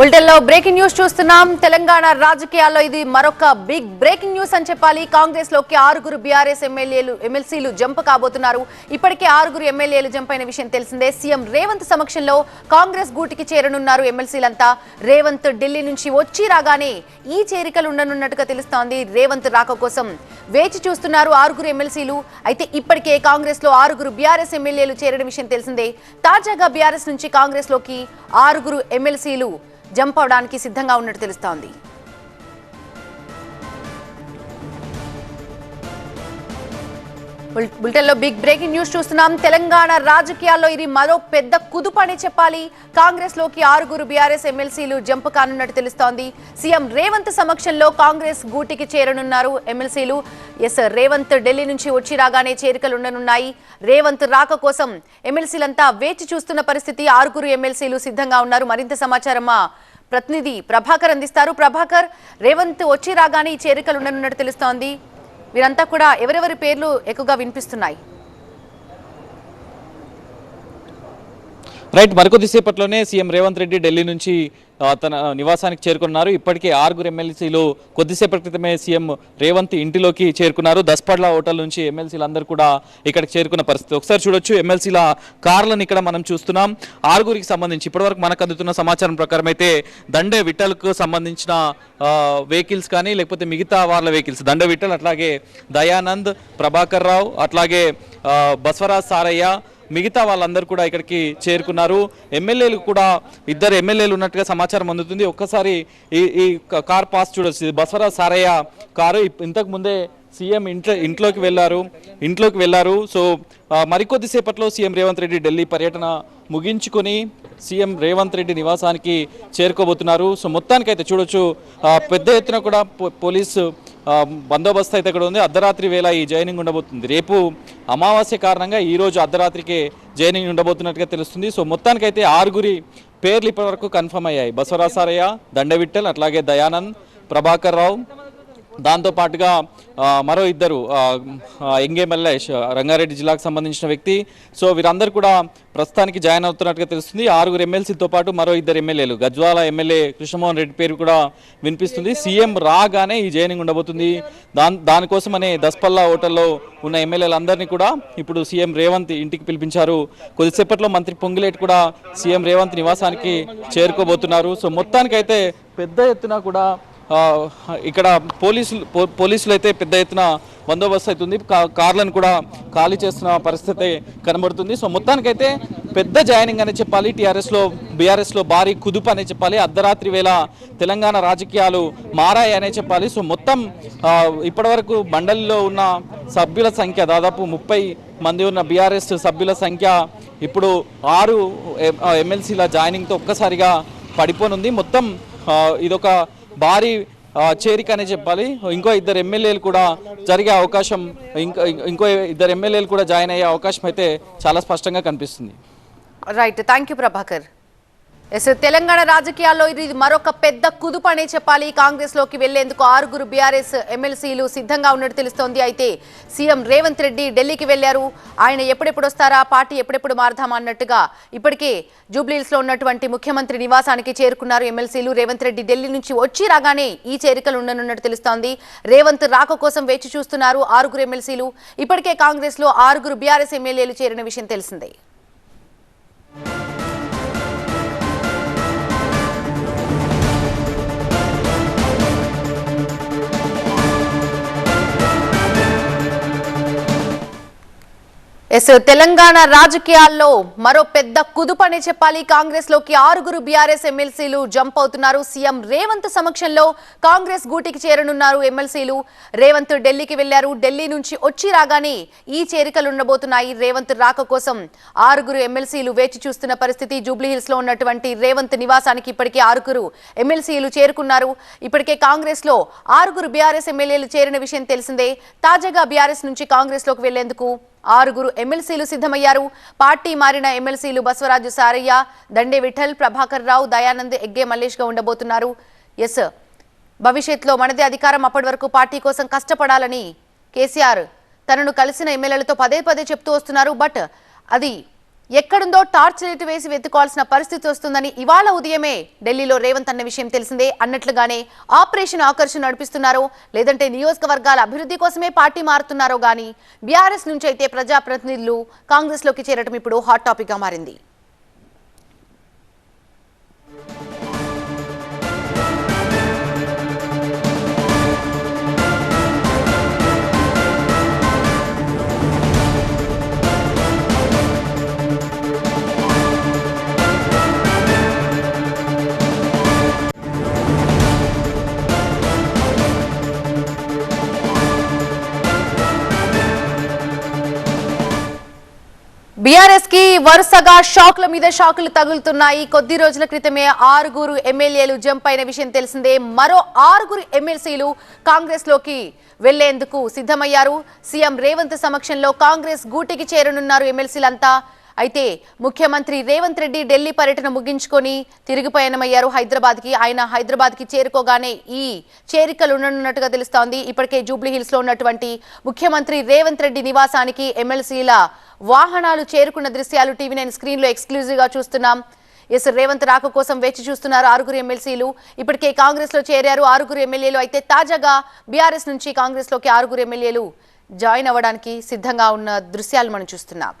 బులెటిన్లో breaking news చూస్తున్నాం. తెలంగాణ రాజకీయాల్లో ఇది మరొక బిగ్ బ్రేకింగ్ న్యూస్ అని చెప్పాలి. కాంగ్రెస్లోకి ఆరుగురు బీఆర్ఎస్ ఎమ్మెల్యేలు ఎమ్మెల్సీలు జంప్ కాబోతున్నారు. ఇప్పటికే ఆరుగురు ఎమ్మెల్యేలు జంప్ అయిన విషయం తెలిసిందే. సీఎం రేవంత్ సమక్షంలో కాంగ్రెస్ గూటికి చేరనున్నారు ఎమ్మెల్సీలంతా రేవంత్ ఢిల్లీ నుంచి వచ్చి రాగానే ఈ చేరికలు ఉండనున్నట్టుగా తెలుస్తోంది. రేవంత్ రాక కోసం వేచి చూస్తున్నారు ఆరుగురు ఎమ్మెల్సీలు అయితే ఇప్పటికే కాంగ్రెస్లో ఆరుగురు బీఆర్ఎస్ ఎమ్మెల్యేలు చేరిన విషయం తెలిసిందే. తాజాగా బీఆర్ఎస్ నుంచి కాంగ్రెస్లోకి ఆరుగురు ఎమ్మెల్సీలు జంప్ అవడానికి సిద్ధంగా ఉన్నట్టు తెలుస్తోంది. బులెటిన్లో బిగ్ బ్రేకింగ్ న్యూస్ చూస్తున్నాం. తెలంగాణ రాజకీయాల్లో ఇది మరో పెద్ద కుదుపు చెప్పాలి. కాంగ్రెస్లోకి ఆరుగురు బీఆర్ఎస్ ఎమ్మెల్సీలు జంప్ కానున్నట్టు తెలుస్తోంది. సీఎం రేవంత్ సమక్షంలో కాంగ్రెస్ గూటికి చేరనున్నారు ఎమ్మెల్సీలు. ఎస్ రేవంత్ ఢిల్లీ నుంచి వచ్చి రాగానే చేరికలు ఉండనున్నాయి రేవంత్ రాక కోసం ఎమ్మెల్సీలంతా వేచి చూస్తున్న పరిస్థితి ఆరుగురు ఎమ్మెల్సీలు సిద్ధంగా ఉన్నారు. మరింత సమాచారం మా ప్రతినిధి ప్రభాకర్ అందిస్తారు. ప్రభాకర్ రేవంత్ వచ్చి రాగానే ఈ చేరికలు ఉండనున్నట్టు తెలుస్తోంది. వీరంతా కూడా ఎవరెవరి పేర్లు ఎక్కువగా వినిపిస్తున్నాయి? రైట్ మరికొద్దిసేపట్లోనే సీఎం రేవంత్ రెడ్డి ఢిల్లీ నుంచి తన నివాసానికి చేరుకున్నారు. ఇప్పటికే ఆరుగురు ఎమ్మెల్సీలు కొద్దిసేపటి క్రితమే సీఎం రేవంత్ ఇంటిలోకి చేరుకున్నారు. దస్పడ్ల హోటల్ నుంచి ఎమ్మెల్సీలు అందరూ కూడా ఇక్కడికి చేరుకున్న పరిస్థితి. ఒకసారి చూడొచ్చు ఎమ్మెల్సీల కార్లను ఇక్కడ మనం చూస్తున్నాం. ఆరుగురికి సంబంధించి ఇప్పటివరకు మనకు అందుతున్న సమాచారం ప్రకారం అయితే దండే విట్టలకు సంబంధించిన వెహికల్స్ కానీ లేకపోతే మిగతా వాళ్ళ వెహికల్స్. దండ విట్టలు అట్లాగే దయానంద్ ప్రభాకర్ రావు అట్లాగే బసవరాజ్ సారయ్య మిగతా వాళ్ళందరూ కూడా ఇక్కడికి చేరుకున్నారు. ఎమ్మెల్యేలు కూడా ఇద్దరు ఎమ్మెల్యేలు ఉన్నట్టుగా సమాచారం అందుతుంది. ఒక్కసారి ఈ ఈ కార్ పాస్ చూడొచ్చు ఇది బసవరాజ్ సారయ్య కారు ఇంతకు ముందే సీఎం ఇంట్లో ఇంట్లోకి వెళ్ళారు. ఇంట్లోకి వెళ్ళారు. సో మరికొద్దిసేపట్లో సీఎం రేవంత్ రెడ్డి ఢిల్లీ పర్యటన ముగించుకొని సీఎం రేవంత్ రెడ్డి నివాసానికి చేరుకోబోతున్నారు. సో మొత్తానికైతే చూడొచ్చు. పెద్ద ఎత్తున కూడా పో- పోలీసు బందోబస్తు అయితే ఇక్కడ ఉంది. అర్ధరాత్రి వేళ ఈ జైనింగ్ ఉండబోతుంది. రేపు అమావాస్య కారణంగా ఈరోజు అర్ధరాత్రికే జైనింగ్ ఉండబోతున్నట్టుగా తెలుస్తుంది. సో మొత్తానికైతే ఆరుగురి పేర్లు ఇప్పటివరకు కన్ఫర్మ్ అయ్యాయి. బసవరాసారయ్య దండవిట్టల్ అట్లాగే దయానంద్ ప్రభాకర్ రావు. దాంతో పాటుగా మరో ఇద్దరు ఆ, ఎంగే మల్లేష్ రంగారెడ్డి జిల్లాకు సంబంధించిన వ్యక్తి. సో వీరందరూ కూడా ప్రస్తుతానికి జాయిన్ అవుతున్నట్టుగా తెలుస్తుంది. ఆరుగురు ఎమ్మెల్సీతో పాటు మరో ఇద్దరు ఎమ్మెల్యేలు. గజ్వాల ఎమ్మెల్యే కృష్ణమోహన్ రెడ్డి పేరు కూడా వినిపిస్తుంది. సీఎం రాగానే ఈ జైనింగ్ ఉండబోతుంది. దాని దానికోసమనే దస్పల్లా హోటల్లో ఉన్న ఎమ్మెల్యేలందరినీ కూడా ఇప్పుడు సీఎం రేవంత్ ఇంటికి పిలిపించారు. కొద్దిసేపట్లో మంత్రి పొంగిలేటి కూడా సీఎం రేవంత్ నివాసానికి చేరుకోబోతున్నారు. సో మొత్తానికైతే పెద్ద ఎత్తున కూడా ఇక్కడ పోలీసులు పో- పోలీసులు అయితే పెద్ద ఎత్తున బందోబస్తు అవుతుంది కార్లను కూడా ఖాళీ చేస్తున్న పరిస్థితి కనబడుతుంది. సో మొత్తానికైతే పెద్ద జాయినింగ్ అనే చెప్పాలి. టీఆర్ఎస్లో బీఆర్ఎస్లో భారీ కుదుపు అనే చెప్పాలి. అర్ధరాత్రి వేళ తెలంగాణ రాజకీయాలు మారాయి అనే చెప్పాలి. సో మొత్తం ఇప్పటివరకు మండలిలో ఉన్న సభ్యుల సంఖ్య దాదాపు ముప్పై మంది ఉన్న బీఆర్ఎస్ సభ్యుల సంఖ్య ఇప్పుడు ఆరు ఎమ్మెల్సీల జాయినింగ్తో ఒక్కసారిగా పడిపోనుంది. మొత్తం ఇదొక భారీ చేరిక అనే చెప్పాలి. ఇంకో ఇద్దరు ఎమ్మెల్యేలు కూడా జరిగే అవకాశం ఇంకో ఇంకో ఇద్దరు ఎమ్మెల్యేలు కూడా జాయిన్ అయ్యే అవకాశం అయితే చాలా స్పష్టంగా కనిపిస్తుంది. Right thank you Prabhakar yes Telangana రాజకీయాల్లో ఇది మరొక పెద్ద కుదుపు అనే చెప్పాలి. కాంగ్రెస్లోకి వెళ్ళేందుకు ఆరుగురు బీఆర్ఎస్ ఎమ్మెల్సీలు సిద్ధంగా ఉన్నట్టు తెలుస్తోంది. అయితే సీఎం రేవంత్ రెడ్డి ఢిల్లీకి వెళ్ళారు. ఆయన ఎప్పుడెప్పుడు వస్తారా? పార్టీ ఎప్పుడెప్పుడు మారదామా? అన్నట్టుగా ఇప్పటికే జూబ్లీహిల్స్లో ఉన్నటువంటి ముఖ్యమంత్రి నివాసానికి చేరుకున్నారు ఎమ్మెల్సీలు. రేవంత్ రెడ్డి ఢిల్లీ నుంచి వచ్చి రాగానే ఈ చేరికలు ఉండనున్నట్టు తెలుస్తోంది. రేవంత్ రాక కోసం వేచి చూస్తున్నారు ఆరుగురు ఎమ్మెల్సీలు. ఇప్పటికే కాంగ్రెస్లో ఆరుగురు బీఆర్ఎస్ ఎమ్మెల్యేలు చేరిన విషయం తెలిసిందే. ఎస్ తెలంగాణ రాజకీయాల్లో మరో పెద్ద కుదుపనే చెప్పాలి. కాంగ్రెస్లోకి ఆరుగురు బీఆర్ఎస్ ఎమ్మెల్సీలు జంప్ అవుతున్నారు. సీఎం రేవంత్ సమక్షంలో కాంగ్రెస్ గూటికి చేరనున్నారు ఎమ్మెల్సీలు. రేవంత్ ఢిల్లీకి వెళ్ళారు. ఢిల్లీ నుంచి వచ్చి రాగానే ఈ చేరికలు ఉండబోతున్నాయి. రేవంత్ రాక కోసం ఆరుగురు ఎమ్మెల్సీలు వేచి చూస్తున్న పరిస్థితి. జూబ్లీహిల్స్లో ఉన్నటువంటి రేవంత్ నివాసానికి ఇప్పటికే ఆరుగురు ఎమ్మెల్సీలు చేరుకున్నారు. ఇప్పటికే కాంగ్రెస్లో ఆరుగురు బీఆర్ఎస్ ఎమ్మెల్యేలు చేరిన విషయం తెలిసిందే. తాజాగా బీఆర్ఎస్ నుంచి కాంగ్రెస్లోకి వెళ్ళేందుకు ఆరుగురు ఎమ్మెల్సీలు సిద్ధమయ్యారు. పార్టీ మారిన ఎమ్మెల్సీలు బసవరాజు సారయ్య దండే విఠల్ ప్రభాకర్ రావు దయానంద్ ఎగ్గే మల్లేష్గా ఉండబోతున్నారు. ఎస్ భవిష్యత్తులో మనదే అధికారం అప్పటి వరకు పార్టీ కోసం కష్టపడాలని కేసీఆర్ తనను కలిసిన ఎమ్మెల్యేలతో పదే పదే చెప్తూ వస్తున్నారు. బట్ అది ఎక్కడుందో టార్చ్ లైట్ వేసి వెతుకోవాల్సిన పరిస్థితి వస్తుందని ఇవాళ ఉదయమే ఢిల్లీలో రేవంత్ అన్న విషయం తెలిసిందే. అన్నట్లుగానే ఆపరేషన్ ఆకర్షణ నడిపిస్తున్నారో. లేదంటే నియోజకవర్గాల అభివృద్ధి కోసమే పార్టీ మారుతున్నారో గాని బీఆర్ఎస్ నుంచి అయితే ప్రజాప్రతినిధులు కాంగ్రెస్లోకి చేరటం ఇప్పుడు హాట్ టాపిక్గా మారింది. బీఆర్ఎస్కి వరుసగా షాక్ల మీద షాకులు తగులుతున్నాయి. కొద్ది రోజుల క్రితమే ఆరుగురు ఎమ్మెల్యేలు జంప్ అయిన విషయం తెలిసిందే. మరో ఆరుగురు ఎమ్మెల్సీలు కాంగ్రెస్లోకి వెళ్ళేందుకు సిద్ధమయ్యారు. సీఎం రేవంత్ సమక్షంలో కాంగ్రెస్ గూటికి చేరనున్నారు ఎమ్మెల్సీలంతా. అయితే ముఖ్యమంత్రి రేవంత్ రెడ్డి ఢిల్లీ పర్యటన ముగించుకొని తిరిగి పయనమయ్యారు హైదరాబాద్కి ఆయన హైదరాబాద్కి చేరుకోగానే ఈ చేరికలు ఉండనున్నట్టుగా తెలుస్తోంది. ఇప్పటికే జూబ్లీ హిల్స్లో ఉన్నటువంటి ముఖ్యమంత్రి రేవంత్ రెడ్డి నివాసానికి ఎమ్మెల్సీల వాహనాలు చేరుకున్న దృశ్యాలు టీవీ నైన్ స్క్రీన్లో ఎక్స్క్లూజివ్గా చూస్తున్నాం. ఎస్ రేవంత్ రాక కోసం వేచి చూస్తున్నారు ఆరుగురు ఎమ్మెల్సీలు. ఇప్పటికే కాంగ్రెస్లో చేరారు ఆరుగురు ఎమ్మెల్యేలు. అయితే తాజాగా బీఆర్ఎస్ నుంచి కాంగ్రెస్లోకి ఆరుగురు ఎమ్మెల్యేలు జాయిన్ అవ్వడానికి సిద్ధంగా ఉన్న దృశ్యాలు మనం చూస్తున్నాం.